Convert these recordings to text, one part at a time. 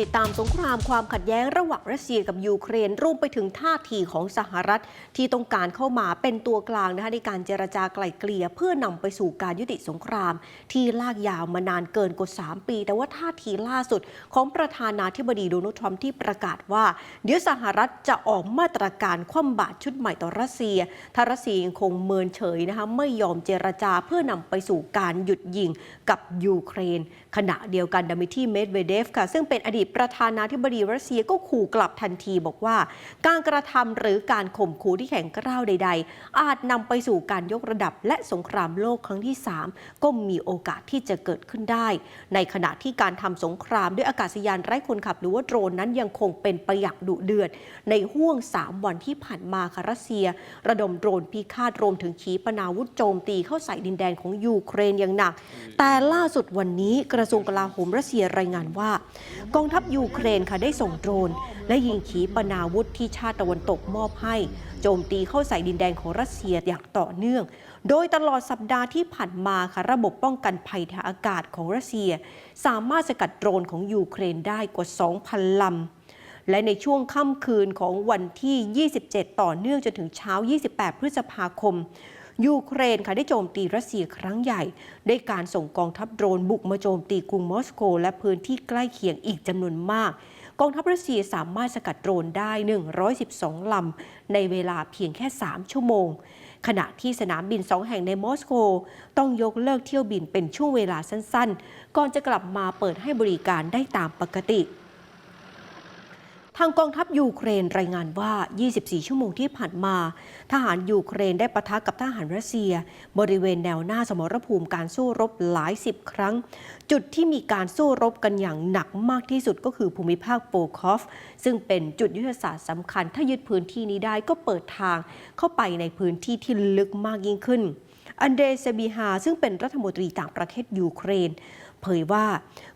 ติดตามสงครามความขัดแย้งระหว่างรัสเซียกับยูเครนรวมไปถึงท่าทีของสหรัฐ ที่ต้องการเข้ามาเป็นตัวกลางนะคะในการเจรจาไกล่เกลี่ยเพื่อนำไปสู่การยุติสงคราม ที่ลากยาวมานานเกินกว่า 3 ปี แต่ว่าท่าทีล่าสุดของประธานาธิบดีโดนัลด์ทรัมป์ที่ประกาศว่า เดี๋ยวสหรัฐจะออกมาตรการคว่ำบาตรชุดใหม่ต่อรัสเซียถ้ารัสเซียยังคงเมินเฉยนะคะไม่ยอมเจรจาเพื่อนำไปสู่การหยุดยิงกับยูเครน ขณะเดียวกันดามิที่เมดเวเดฟค่ะซึ่งเป็นอดีตประธานาธิบดีรัสเซียก็ขู่กลับทันทีบอกว่า การกระทำหรือการข่มขู่ที่แข็งกร้าวใด ๆ อาจนำไปสู่การยกระดับและสงครามโลกครั้งที่ 3 ก็มีโอกาสที่จะเกิดขึ้นได้ ในขณะที่การทำสงครามด้วยอากาศยานไร้คนขับหรือว่าโดรนนั้นยังคงเป็นไปอย่างดุเดือด ในห่วง 3 วันที่ผ่านมาค่ะรัสเซีย ระดมโดรนพิฆาตรวมถึงขีปนาวุธโจมตีเข้าใส่ดินแดนของยูเครนอย่างหนัก แต่ล่าสุดวันนี้กระทรวงกลาโหมรัสเซียรายงานว่ากองทัพยูเครนค่ะได้ส่งโดรน และยิงขีปนาวุธที่ชาติตะวันตกมอบให้ โจมตีเข้าใส่ดินแดนของรัสเซียอย่างต่อเนื่อง โดยตลอดสัปดาห์ที่ผ่านมาค่ะระบบป้องกันภัยทางอากาศของรัสเซีย สามารถสกัดโดรนของยูเครนได้กว่า 2,000 ลำและในช่วงค่ำคืนของวันที่ 27 ต่อเนื่องจนถึงเช้า 28 พฤษภาคม ยูเครนค่ะได้โจมตีรัสเซียครั้งใหญ่ ด้วยการส่งกองทัพโดรนบุกมาโจมตีกรุงมอสโก และพื้นที่ใกล้เคียงอีกจำนวนมาก กองทัพรัสเซียสามารถสกัดโดรนได้ 112 ลำ ในเวลาเพียงแค่ 3 ชั่วโมง ขณะที่สนามบินสองแห่งในมอสโก ต้องยกเลิกเที่ยวบินเป็นช่วงเวลาสั้นๆ ก่อนจะกลับมาเปิดให้บริการได้ตามปกติ ทางกองทัพยูเครนรายงานว่า 24 ชั่วโมงที่ผ่านมา ทหารยูเครนได้ปะทะกับทหารรัสเซีย บริเวณแนวหน้าสมรภูมิการสู้รบหลายสิบครั้ง จุดที่มีการสู้รบกันอย่างหนักมากที่สุดก็คือภูมิภาคโปคอฟ ซึ่งเป็นจุดยุทธศาสตร์สำคัญ ถ้ายึดพื้นที่นี้ได้ก็เปิดทางเข้าไปในพื้นที่ที่ลึกมากยิ่งขึ้นอันเดรเซบีฮาซึ่งเป็นรัฐมนตรีต่างประเทศยูเครน เผยว่า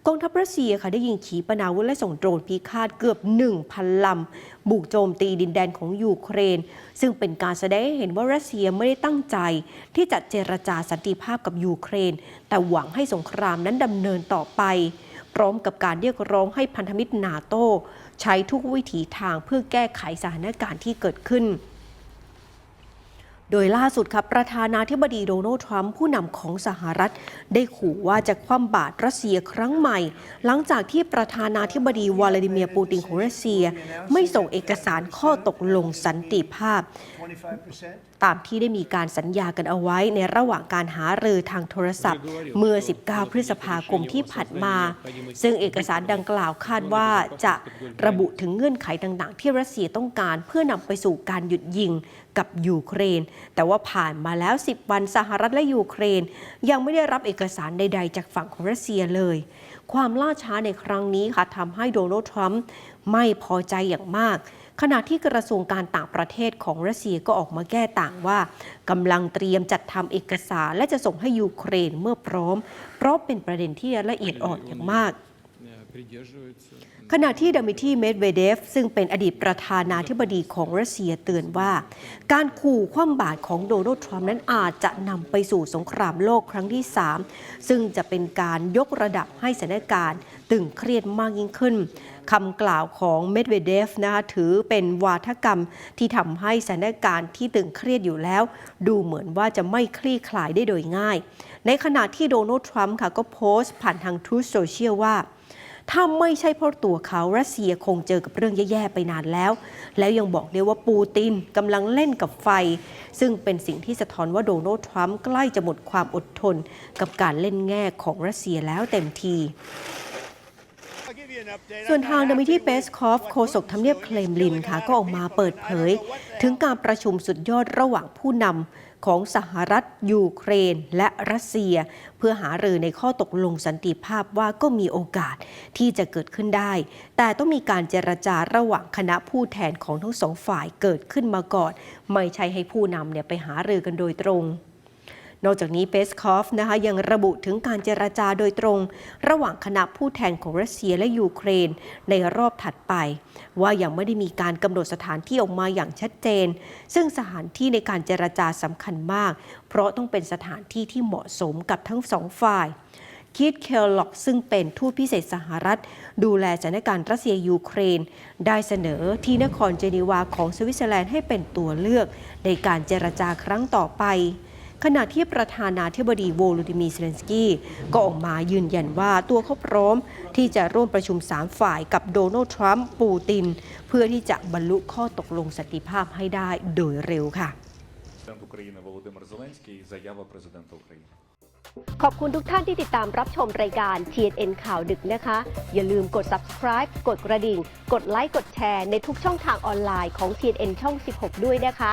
กองทัพรัสเซียค่ะได้ยิงขีปนาวุธและส่งโดรนพิฆาตเกือบ 1,000 ลำ บุกโจมตีดินแดนของยูเครน ซึ่งเป็นการแสดงให้เห็นว่ารัสเซียไม่ได้ตั้งใจ ที่จะเจรจาสันติภาพกับยูเครน แต่หวังให้สงครามนั้นดำเนินต่อไปพร้อมกับการเรียกร้องให้พันธมิตรนาโต ใช้ทุกวิถีทางเพื่อแก้ไขสถานการณ์ที่เกิดขึ้น โดยล่าสุดครับประธานาธิบดีโดนัลด์ทรัมป์ผู้นำของสหรัฐ ได้ขู่ว่าจะคว่ำบาตรรัสเซียครั้งใหม่ หลังจากที่ประธานาธิบดีวลาดิเมียร์ปูตินของรัสเซีย ไม่ส่งเอกสารข้อตกลงสันติภาพ ตามที่ได้มีการสัญญากันเอาไว้ในระหว่างการหารือทางโทรศัพท์ เมื่อ 19 พฤษภาคมที่ผ่านมา ซึ่งเอกสารดังกล่าวคาดว่าจะระบุถึงเงื่อนไขต่างๆ ที่รัสเซียต้องการเพื่อนำไปสู่การหยุดยิงกับยูเครน แต่ว่าผ่านมาแล้ว 10 วันสหรัฐและยูเครน ยังไม่ได้รับเอกสารใด ๆ จากฝั่งของรัสเซียเลย ความล่าช้าในครั้งนี้ค่ะทำให้โดนัลด์ทรัมป์ไม่พอใจอย่างมาก ขณะที่กระทรวงการต่างประเทศของรัสเซียก็ออกมาแก้ต่างว่ากำลังเตรียมจัดทำเอกสาร และจะส่งให้ยูเครนเมื่อพร้อม เพราะเป็นประเด็นที่ละเอียดอ่อนอย่างมากขณะที่ดามิทีเมดเวเดฟ ซึ่งเป็นอดีตประธานาธิบดีของรัสเซียเตือนว่า การขู่คว่ำบาตรของโดนัลด์ทรัมป์นั้นอาจจะนำไปสู่สงครามโลกครั้งที่ 3 ซึ่งจะเป็นการยกระดับให้สถานการณ์ตึงเครียดมากยิ่งขึ้น คำกล่าวของเมดเวเดฟนะคะถือเป็นวาทกรรมที่ทำให้สถานการณ์ที่ตึงเครียดอยู่แล้ว ดูเหมือนว่าจะไม่คลี่คลายได้โดยง่าย ในขณะที่โดนัลด์ทรัมป์ค่ะก็โพสต์ผ่านทางทูตโซเชียลว่าถ้าไม่ใช่เพราะตัวเขารัสเซียคงเจอกับเรื่องแย่ ๆ ไปนานแล้ว แล้วยังบอกด้วยว่าปูตินกำลังเล่นกับไฟ ซึ่งเป็นสิ่งที่สะท้อนว่าโดนัลด์ทรัมป์ใกล้จะหมดความอดทน กับการเล่นแง่ของรัสเซียแล้วเต็มที ส่วน I'm ทาง not ดามิ happy ที่ with เปสคอฟ what โฆษกทำเนียบ Putin เค is ลมลิน doing ค่ะ on ก็ออกมา Ukraine, เปิดเผย but I don't know what the ถึง hell การประชุมสุดยอดระหว่างผู้นำของสหรัฐ ยูเครน และรัสเซีย เพื่อหารือในข้อตกลงสันติภาพว่าก็มีโอกาสที่จะเกิดขึ้นได้ แต่ต้องมีการเจรจาระหว่างคณะผู้แทนของทั้งสองฝ่ายเกิดขึ้นมาก่อน ไม่ใช่ให้ผู้นำเนี่ยไปหารือกันโดยตรง นอกจากนี้เปสคอฟนะคะยังระบุถึงการเจรจาโดยตรง ระหว่างคณะผู้แทนของรัสเซียและยูเครนในรอบถัดไป ว่ายังไม่ได้มีการกำหนดสถานที่ออกมาอย่างชัดเจน ซึ่งสถานที่ในการเจรจาสำคัญมาก เพราะต้องเป็นสถานที่ที่เหมาะสมกับทั้งสองฝ่ายคีตเคลล็อกซึ่งเป็นทูตพิเศษสหรัฐ ดูแลสถานการณ์รัสเซียยูเครน ได้เสนอที่นครเจนีวาของสวิตเซอร์แลนด์ให้เป็นตัวเลือก ในการเจรจาครั้งต่อไป ขณะที่ประธานาธิบดีโวลูดิมีเซเลนสกี้ก็ออกมายืนยันว่าตัวเขาพร้อมที่จะร่วมประชุม 3 ฝ่ายกับโดนัลด์ทรัมป์ปูติน เพื่อที่จะบรรลุข้อตกลงสันติภาพให้ได้โดยเร็วค่ะ ขอบคุณทุกท่านที่ติดตามรับชมรายการ TNN ข่าวดึกนะคะ อย่าลืมกด subscribe กดกระดิ่ง กดไลค์ กดแชร์ในทุกช่องทางออนไลน์ของ TNN ช่อง 16 ด้วยนะคะ